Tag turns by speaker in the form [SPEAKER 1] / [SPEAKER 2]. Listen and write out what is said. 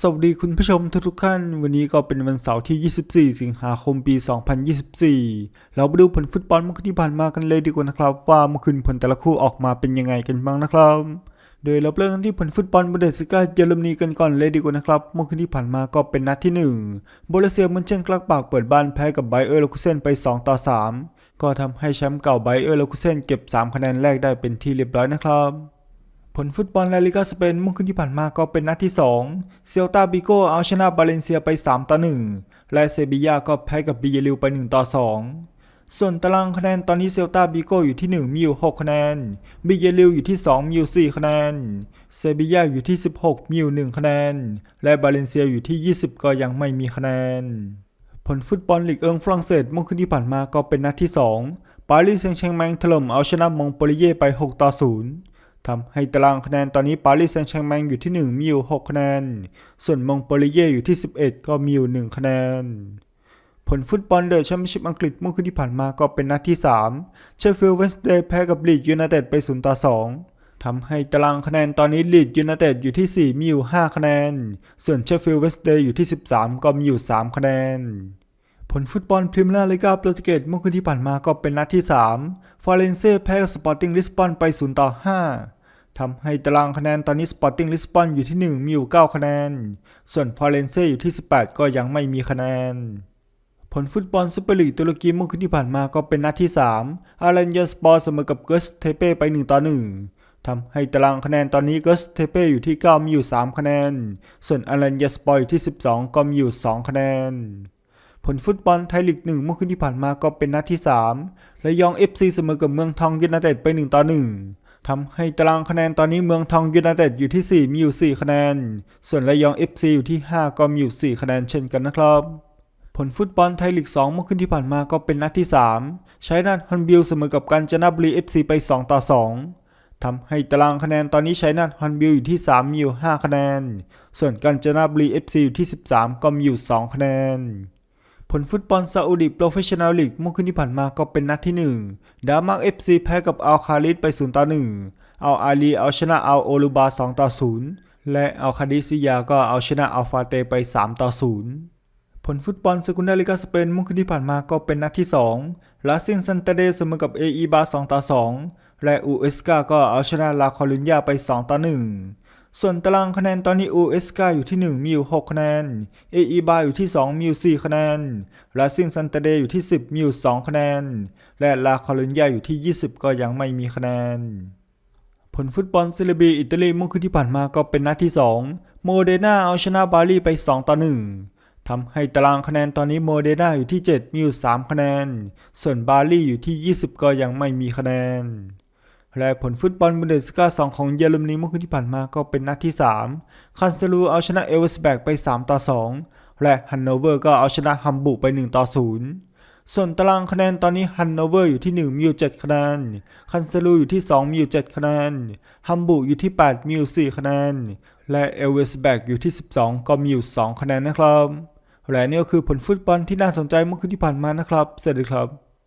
[SPEAKER 1] สวัสดีคุณผู้ชมทุกๆท่าน วันนี้ก็เป็นวันเสาร์ที่ 24 สิงหาคมปี 2024 เราไปดูผลฟุตบอลเมื่อคืนที่ผ่านมากันเลยดีกว่านะครับ ว่าเมื่อคืนผลแต่ละคู่ออกมาเป็นยังไงกันบ้างนะครับ โดยเราเริ่มกันที่ผลฟุตบอลบุนเดสกาเยอรมนีกันก่อนเลยดีกว่านะครับ เมื่อคืนที่ผ่านมาก็เป็นนัดที่1โบเลเซียมันเชนกลักปากเปิดบ้านแพ้กับไบเออร์เลคุเซนไป 2 ต่อ 3 ก็ทำให้แชมป์เก่าไบเออร์เลคุเซนเก็บ 3 คะแนนแรกได้เป็นที่เรียบร้อยนะครับ ผลฟุตบอลลาลิกาสเปนเมื่อคืนที่ผ่านมาก็เป็นนัดที่ 2 เซลตาบิโกเอาชนะบาเลนเซียไป 3 ต่อ 1 และเซบียาก็แพ้กับบิเยลิวไป 1 ต่อ 2 ส่วนตารางคะแนนตอนนี้เซลตาบิโกอยู่ที่ 1 มีอยู่ 6 คะแนนบิเยลิวอยู่ที่ 2 มีอยู่ 4 คะแนน เซบียาอยู่ที่ 16 มีอยู่ 1 คะแนน และบาเลนเซียอยู่ที่ 20 ก็ยังไม่มีคะแนน ผลฟุตบอลลีกเอิงฝรั่งเศสเมื่อคืนที่ผ่านมาก็เป็นนัดที่ 2 ปารีสแซงต์แชร์แมงถล่มเอาชนะมองโปลีเย่ไป 6 ต่อ 0 ทำให้ตารางคะแนนตอนนี้ปารีสแซงต์แชร์แมงอยู่ที่ 1 มีอยู่ 6 คะแนน ส่วนมงโปลีเย่อยู่ที่ 11 ก็มีอยู่ 1 คะแนน ผลฟุตบอลเดอะแชมเปี้ยนชิพอังกฤษเมื่อคืนที่ผ่านมาก็เป็นนัดที่ 3 เชฟฟิลด์เวนสเดย์แพ้กับลีดยูไนเต็ดไป 0 ต่อ 2ทำให้ตารางคะแนนตอนนี้ลีดยูไนเต็ดอยู่ที่ 4 มีอยู่ 5 คะแนน ส่วนเชฟฟิลด์เวนสเดย์อยู่ที่ 13 ก็มีอยู่ 3 คะแนน ผลฟุตบอลพรีเมียร์ลีกาโปรตุเกสเมื่อคืนที่ผ่านมาก็เป็นนัดที่ 3 ฟาเรนเซ่แพ้กับสปอร์ติ้งลิสบอนไป 0 ต่อ 5 ทำให้ตารางคะแนนตอนนี้สปอร์ติ้งลิสบอนอยู่ที่ 1 มีอยู่ 9 คะแนน ส่วนฟาเรนเซ่อยู่ที่ 18 ก็ยังไม่มีคะแนน ผลฟุตบอลซูเปอร์ลีกตุรกีเมื่อคืนที่ผ่านมาก็เป็นนัดที่ 3 อารันยาสปอร์เสมอกับเกสเทเป้ไป 1 ต่อ 1ทำให้ตารางคะแนนตอนนี้เกสเทเป้อยู่ที่ 9 มีอยู่ 3 คะแนน ส่วนอารันยาสปอร์อยู่ที่ 12 ก็มีอยู่ 2 คะแนนผลฟุตบอลไทยลีกหนึ่งเมื่อคืนที่ผ่านมาก็เป็นนัดที่3และยอง FC เสมอกับเมืองทองยูไนเต็ดไป1ต่อ1 ทำให้ตารางคะแนนตอนนี้เมืองทองยูไนเต็ดอยู่ที่ 4 มีอยู่ 4 คะแนน ส่วนระยอง FC อยู่ที่ 5 ก็มีอยู่ 4 คะแนนเช่นกันนะครับ ผลฟุตบอลไทยลีก 2 เมื่อคืนที่ผ่านมาก็เป็นนัดที่ 3 ใช้นัดฮันบิลเสมอกับกาญจนบุรี FC ไป 2 ต่อ 2 ทำให้ตารางคะแนนตอนนี้ใช้นัดฮันบิลอยู่ที่ 3 มีอยู่ 5 คะแนน ส่วนกาญจนบุรี FC อยู่ที่ 13 ก็มีอยู่ 2 คะแนน ลฟุตบอลซาอุดิโปรเฟชชั่นแนลลีกเมื่อคืนที่ผ่านมาก็เป็นนัดที่ 1 ดามาร์ก FC แพ้กับอัลคาลิดไป 0 ต่อ 1 เอาอาลีเอาชนะเอาโอลูบา 2 ต่อ 0 และเอาคาดิซิยาก็เอาชนะอัลฟาเตไป 3 ต่อ 0ผลฟุตบอลสกุนดาลิกาสเปนเมื่อคืนที่ผ่านมาก็เป็นนัดที่2ลาซินซันเตเดเสมอกับเออีบา2ต่อ2และอูเอสกาก็เอาชนะลาคอลุนยาไป 2 ต่อ 1 ส่วนตารางคะแนนตอนนี้อูเอสกาอยู่ที่ 1 มีอยู่ 6 คะแนนเออีบาอยู่ที่ 2 มีอยู่ 4 คะแนนลาซินซันเตเดอยู่ที่ 10 มีอยู่ 2 คะแนน และลาคอลุนยาอยู่ที่ 20 ก็ยังไม่มีคะแนน ผลฟุตบอลเซเลบีอิตาลีเมื่อคืนที่ผ่านมาก็เป็นนัดที่ 2 โมเดนาเอาชนะบาลีไป 2 ต่อ 1ทำให้ตารางคะแนนตอนนี้โมเดนาอยู่ที่ 7 มีอยู่ 3 คะแนน ส่วนบาลีอยู่ที่ 20 ก็ยังไม่มีคะแนน และผลฟุตบอลบุนเดสลิก้า2ของเยอรมนีเมื่อคืนที่ผ่านมาก็เป็นนัดที่ 3 คันเซลูเอาชนะเอเวอร์สแบกไป 3 ต่อ 2 และฮันโนเวอร์ก็เอาชนะฮัมบุกไป 1 ต่อ 0 ส่วนตารางคะแนนตอนนี้ฮันโนเวอร์อยู่ที่ 1 มีอยู่ 7 คะแนน คันเซลูอยู่ที่ 2 มีอยู่ 7 คะแนน ฮัมบุกอยู่ที่ 8 มีอยู่ 4 คะแนน และเอเวอร์สแบกอยู่ที่ 12 ก็มีอยู่ 2 คะแนนนะครับ และนี่ก็คือผลฟุตบอลที่น่าสนใจเมื่อคืนที่ผ่านมานะครับ สวัสดีครับ